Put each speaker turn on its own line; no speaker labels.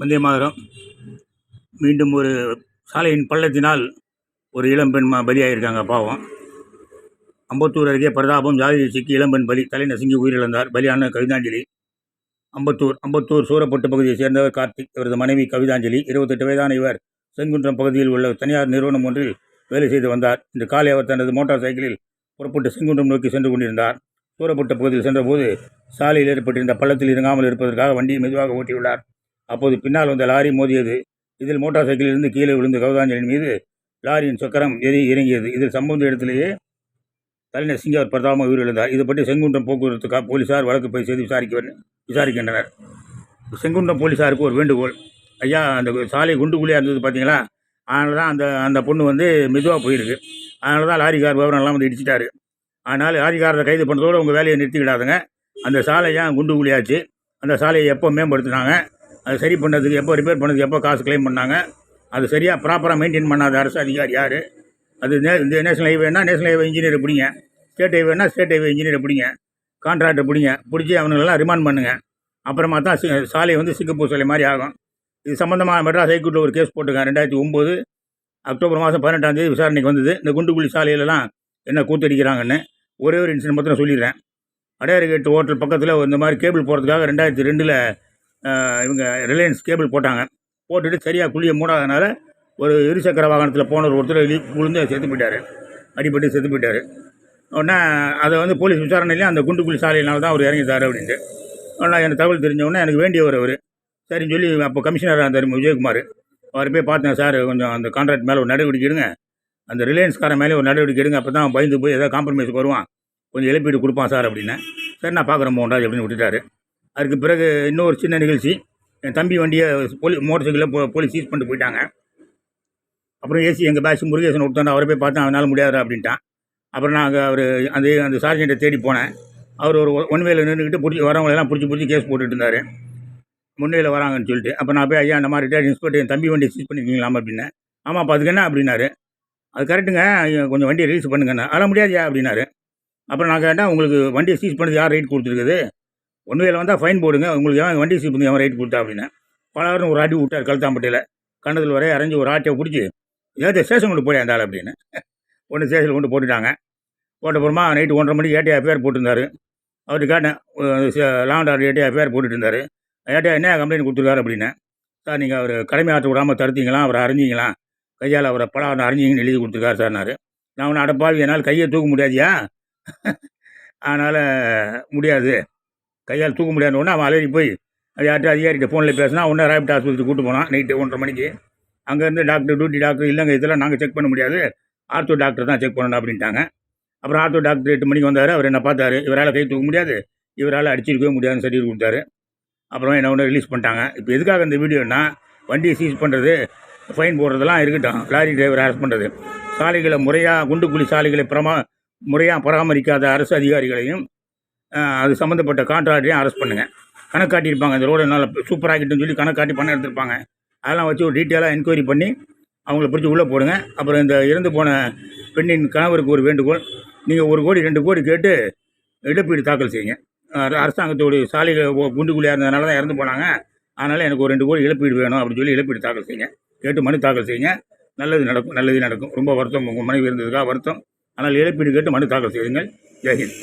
வந்தே மாதிரம். மீண்டும் ஒரு சாலையின் பள்ளத்தினால் ஒரு இளம்பெண் ம பலியாகியிருக்காங்க பாவம். அம்பத்தூர் அருகே பிரதாபம் ஜாதியில் சிக்கி இளம்பெண் பலி தலை நசுங்கி உயிரிழந்தார். பலியான கவிதாஞ்சலி. அம்பத்தூர் அம்பத்தூர் சூரப்பட்டு பகுதியைச் சேர்ந்தவர் கார்த்திக் இவரது மனைவி கவிதாஞ்சலி. இருபத்தெட்டு வயதான இவர் செங்குன்றம் பகுதியில் உள்ள தனியார் நிறுவனம் ஒன்றில் வேலை செய்து வந்தார். இன்று காலை அவர் தனது மோட்டார் சைக்கிளில் புறப்பட்டு செங்குன்றம் நோக்கி சென்று கொண்டிருந்தார். சூரப்பட்டு பகுதியில் சென்றபோது சாலையில் ஏற்பட்டிருந்த பள்ளத்தில் இறங்காமல் இருப்பதற்காக வண்டியை மெதுவாக ஓட்டியுள்ளார். அப்போது பின்னால் வந்த லாரி மோதியது. இதில் மோட்டார் சைக்கிளிலிருந்து கீழே விழுந்த கௌதாஞ்சலின் மீது லாரியின் சக்கரம் எரி இறங்கியது. இதில் சம்பந்த இடத்திலேயே தலைநர் சிங் அவர் பிரதாபமாக உயிரிழந்தார். இது பற்றி செங்குன்றம் போக்குவரத்து கா போலீசார் வழக்கு பதிவு செய்து விசாரிக்க விசாரிக்கின்றனர். செங்குன்றம் போலீசாருக்கு ஒரு வேண்டுகோள். ஐயா அந்த சாலை குண்டுக்குழியாக இருந்தது பார்த்தீங்களா? அதனால தான் அந்த அந்த பொண்ணு வந்து மெதுவாக போயிருக்கு. அதனால தான் லாரிக்கார் விவரம்லாம் வந்து இடிச்சிட்டாரு. அதனால் லாரிக்காரரை கைது பண்ணுறதோடு உங்கள் வேலையை நிறுத்திக்கிடாதுங்க அந்த சாலை ஏன் குண்டு குழியாச்சு அந்த சாலையை எப்போ மேம்படுத்தினாங்க? அதை சரி பண்ணதுக்கு எப்போ ரிப்பேர் பண்ணதுக்கு எப்போ காசு க்ளைம் பண்ணாங்க அது சரியாக ப்ராப்பராக மெயின்டைன் பண்ணாத அரசு அதிகாரி யார்? அது நே இந்த நேஷனல் ஹைவேனா நேஷனல் ஹைவே இன்ஜினியர் பிடிங்க. ஸ்டேட் ஹைவேனா ஸ்டேட் ஹைவே இன்ஜினியர் பிடிங்க. கான்ட்ராக்டர் பிடிங்க. பிடிச்சி அவனுங்களெல்லாம் ரிமாண்ட் பண்ணுங்க. அப்புறமா தான் சி- சாலை வந்து சிங்கப்பூர் சாலை மாதிரி ஆகும். இது சம்மந்தமாக மெட்ராஸ் ஹைகோர்ட்டில் ஒரு கேஸ் போட்டிருக்காங்க ரெண்டாயிரத்தி ஒம்பது அக்டோபர் மாதம் பதினெட்டாம் தேதி விசாரணைக்கு வந்தது. இந்த குண்டுக்குழி சாலையிலலாம் என்ன கூத்தடிக்கிறாங்கன்னு ஒரே ஒரு இன்சிடென்ட் மட்டும் நான் சொல்லிடுறேன். அடையாறு கேட்டு ஹோட்டல் பக்கத்தில் இந்த மாதிரி கேபிள் போகிறதுக்காக ரெண்டாயிரத்தி ரெண்டில் இவங்க ரிலையன்ஸ் கேபிள் போட்டாங்க. போட்டுட்டு சரியாக குழியை மூடாதனால ஒரு இருசக்கர வாகனத்தில் போன ஒருத்தர் விழுந்து செத்து போயிட்டார். அடிபட்டு செத்து போயிட்டார். உடனே அதை வந்து போலீஸ் விசாரணையிலே அந்த குண்டுக்குழி சாலையினால தான் அவர் இறங்கிட்டார் அப்படின்ட்டு. உடனே எனக்கு தகவல் தெரிஞ்சவுடனே எனக்கு வேண்டியவர் அவர். சரின்னு சொல்லி அப்போ கமிஷனராக இருந்தார் விஜயகுமார். அவர் போய் பார்த்தேன் சார் கொஞ்சம் அந்த கான்ட்ராக்ட் மேலே ஒரு நடவடிக்கை எடுங்க. அந்த ரிலையன்ஸ்காரன் மேலே ஒரு நடவடிக்கை எடுங்க. அப்போ தான் பயந்து போய் ஏதாவது காம்ப்ரமைஸுக்கு வருவான். கொஞ்சம் இழப்பீடு கொடுப்பான் சார் அப்படின்னு. சரி நான் பார்க்குறேன் மூன்றாவது அப்படின்னு விட்டுட்டாரு. அதுக்கு பிறகு இன்னொரு சின்ன நிகழ்ச்சி. என் தம்பி வண்டியை போலி மோட்டர் சைக்கிளில் போ போலீஸ் சீஸ் பண்ணிட்டு போயிட்டாங்க. அப்புறம் ஏசி எங்கள் பேட்ச் முருகேசன் விட்டான் அவரை போய் பார்த்தேன் அவனால் முடியாது அப்படின்ட்டான். அப்புறம் நாங்கள் அவர் அந்த அந்த சார்ஜெண்ட்டை தேடி போனேன். அவர் ஒரு ஒன் வேல நின்றுக்கிட்டு பிடிச்சி வரவங்களெல்லாம் பிடிச்சி பிடிச்சி கேஸ் போட்டுட்டு இருந்தார். முன்னையில் வராங்கன்னு சொல்லிட்டு அப்போ நான் போய் ஐயா அந்த மாதிரி ரிட்டையர்ட் இன்ஸ்பெக்டர் என் தம்பி வண்டியை சீஸ் பண்ணிருக்கீங்களாமா அப்படின்னேன் ஆமாம் அப்போ அதுக்கு என்ன? அப்படின்னாரு. அது கரெக்டுங்க கொஞ்சம் வண்டியை ரிலீஸ் பண்ணுங்கண்ணா. அதெல்லாம் முடியாதுயா? அப்படின்னாரு. அப்புறம் நான் கேட்டேன் உங்களுக்கு வண்டியை சீஸ் பண்ணது யார் ரைட் கொடுத்துருக்குது? ஒன்று வேலை வந்தால் ஃபைன் போடுங்க. உங்களுக்கு எவன் வண்டி சீப்பு எவன் ரைட் கொடுத்தா அப்படின்னா. பலவரும் ஒரு ஆட்டி விட்டார் கழுத்தாம்பட்டியில். கண்ணத்தில் வரைய அரைஞ்சி ஒரு ஆட்டியை பிடிச்சி ஏதோ ஸ்டேஷன் கொண்டு போய் அந்த ஆள் அப்படின்னு. ஒன்று ஸ்டேஷனில் கொண்டு போட்டுட்டாங்க. போட்டப்புறமா நைட்டு ஒன்றரை மணிக்கு ஏடிஆர் பேர் போட்டிருந்தாரு. அவர்கிட்ட கேட்டேன் லாண்ட் ஆர்டர் ஏடிஆர் பேர் போட்டுட்டு இருந்தார் ஏட்டியா என்ன கம்ப்ளைண்ட் கொடுத்துருக்காரு அப்படின்னு சார் நீங்கள் அவர் கடமை ஆற்ற விடாமல் தடுத்தீங்களா? அவரை அறிஞ்சிங்களா? கையால் அவரை படம் அறிஞ்சிங்கன்னு எழுதி கொடுத்துருக்காரு சார்னாரு நான் ஒன்று அடப்பாவி என்னால் கையை தூக்க முடியாதியா? அதனால் முடியாது. கையால் தூக்க முடியாதுன்னு உடனே அவன் அலறி போய் அது யார்கிட்ட அதிகாரிகிட்ட ஃபோனில் பேசினா உடனே ராபிட் ஆஸ்பத்திரி கூட்டு போனான். நைட்டு ஒன்றரை மணிக்கு. அங்கேருந்து டாக்டர் டியூட்டி டாக்டர் இல்லைங்க இதெல்லாம் நாங்கள் செக் பண்ண முடியாது. ஆர்த்தோ டாக்டர் தான் செக் பண்ணணும் அப்படின்ட்டாங்க. அப்புறம் ஆர்த்தோ டாக்டர் எட்டு மணிக்கு வந்தார். அவர் என்ன பார்த்தாரு. இவரால் கை தூக்க முடியாது. இவரால் அடிச்சிருக்கவே முடியாதுன்னு சர்டிஃபிகேட் கொடுத்தாரு. அப்புறம் என்ன ஒன்று ரிலீஸ் பண்ணிட்டாங்க. இப்போ எதுக்காக இந்த வீடியோனா வண்டியை சீஸ் பண்ணுறது ஃபைன் போடுறதெல்லாம் இருக்கட்டும். லாரி டிரைவர் அரெஸ்ட் பண்ணுறது சாலைகளை முறையாக குண்டுக்குழி சாலைகளை பிரமா முறையாக பராமரிக்காத அரசு அதிகாரிகளையும் அது சம்மந்தப்பட்ட கான்ட்ராக்டரையும் அரெஸ்ட் பண்ணுங்கள் கணக்கு காட்டியிருப்பாங்க இந்த ரோடு நல்லா சூப்பராகிட்டுன்னு சொல்லி கணக்கு காட்டி பணம் எடுத்திருப்பாங்க. அதெல்லாம் வச்சு ஒரு டீட்டெயிலாக என்கொயரி பண்ணி அவங்கள பிடிச்சி உள்ளே போடுங்க. அப்புறம் இந்த இறந்து போன பெண்ணின் கணவருக்கு ஒரு வேண்டுகோள். நீங்கள் ஒரு கோடி ரெண்டு கோடி கேட்டு இழப்பீடு தாக்கல் செய்யுங்க. அரசாங்கத்தோடைய சாலையில் குண்டுக்குழியாக இருந்ததுனால தான் இறந்து போனாங்க. அதனால் எனக்கு ஒரு ரெண்டு கோடி இழப்பீடு வேணும் அப்படின்னு சொல்லி இழப்பீடு தாக்கல் செய்யுங்க. கேட்டு மனு தாக்கல் செய்யுங்க. நல்லது நடக்கும் நல்லது நடக்கும். ரொம்ப வருத்தம். உங்கள் மனைவி இருந்ததுக்காக வருத்தம். ஆனால் இழப்பீடு கேட்டு மனு தாக்கல் செய்யுங்கள். ஜெய்ஹிந்த்